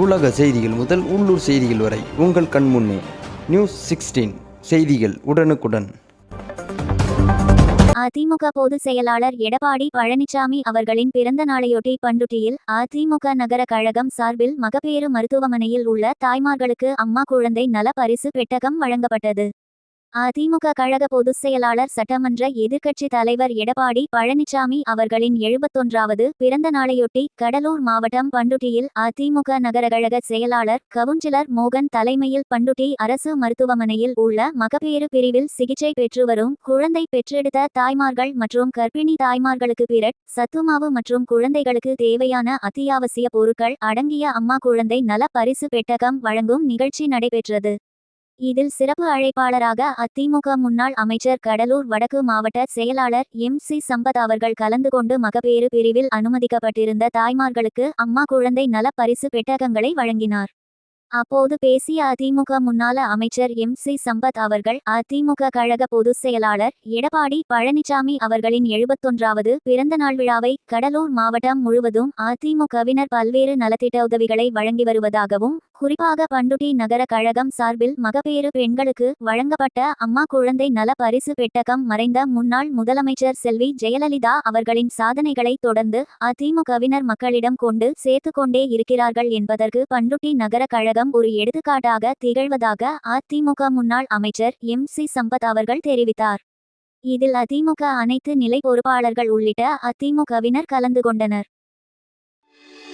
உலக செய்திகள் முதல் உள்ளூர் செய்திகள் வரை உங்கள் கண் முன்னே. நியூஸ் சிக்ஸ்டீன் செய்திகள் உடனுக்குடன். அதிமுக பொதுச் செயலாளர் எடப்பாடி பழனிசாமி அவர்களின் பிறந்த நாளையொட்டி பண்டுட்டியில் அதிமுக நகர கழகம் சார்பில் மகப்பேறு மருத்துவமனையில் உள்ள தாய்மார்களுக்கு அம்மா குழந்தை நல பரிசு பெட்டகம் வழங்கப்பட்டது. அதிமுக கழக பொதுச் செயலாளர் சட்டமன்ற எதிர்க்கட்சி தலைவர் எடப்பாடி பழனிசாமி அவர்களின் எழுபத்தொன்றாவது பிறந்த நாளையொட்டி கடலூர் மாவட்டம் பண்டுட்டியில் அதிமுக நகர கழக செயலாளர் கவுன்சிலர் மோகன் தலைமையில் பண்டுட்டி அரசு மருத்துவமனையில் உள்ள மகப்பேறு பிரிவில் சிகிச்சை பெற்று வரும் குழந்தை பெற்றெடுத்த தாய்மார்கள் மற்றும் கர்ப்பிணி தாய்மார்களுக்கு பிறட் சத்துமாவு மற்றும் குழந்தைகளுக்கு தேவையான அத்தியாவசிய பொருட்கள் அடங்கிய அம்மா குழந்தை நல பரிசு பெட்டகம் வழங்கும் நிகழ்ச்சி நடைபெற்றது. இதில் சிறப்பு அழைப்பாளராக அதிமுக முன்னாள் அமைச்சர் கடலூர் வடக்கு மாவட்ட செயலாளர் எம். சி. சம்பத் அவர்கள் கலந்து கொண்டு மகப்பேறு பிரிவில் அனுமதிக்கப்பட்டிருந்த தாய்மார்களுக்கு அம்மா குழந்தை நல பரிசு பெட்டகங்களை வழங்கினார். அப்போது பேசிய அதிமுக முன்னாள அமைச்சர் எம். சி. சம்பத் அவர்கள் அதிமுக கழக பொதுச் செயலாளர் எடப்பாடி பழனிசாமி அவர்களின் எழுபத்தொன்றாவது பிறந்த நாள் விழாவை கடலூர் மாவட்டம் முழுவதும் அதிமுகவினர் பல்வேறு நலத்திட்ட உதவிகளை வழங்கி வருவதாகவும் குறிப்பாக பண்டுட்டி நகர கழகம் சார்பில் மகப்பேறு பெண்களுக்கு வழங்கப்பட்ட அம்மா குழந்தை நல பரிசு பெட்டகம் மறைந்த முன்னாள் முதலமைச்சர் செல்வி ஜெயலலிதா அவர்களின் சாதனைகளை தொடர்ந்து அதிமுகவினர் மக்களிடம் கொண்டு சேர்த்து கொண்டே இருக்கிறார்கள் என்பதற்கு பண்டுட்டி நகர கழகம் ஒரு எடுத்துக்காட்டாக திகழ்வதாக அதிமுக முன்னாள் அமைச்சர் எம் சி சம்பத் அவர்கள் தெரிவித்தார். இதில் அதிமுக அனைத்து நிலை பொறுப்பாளர்கள் உள்ளிட்ட அதிமுகவினர் கலந்து கொண்டனர்.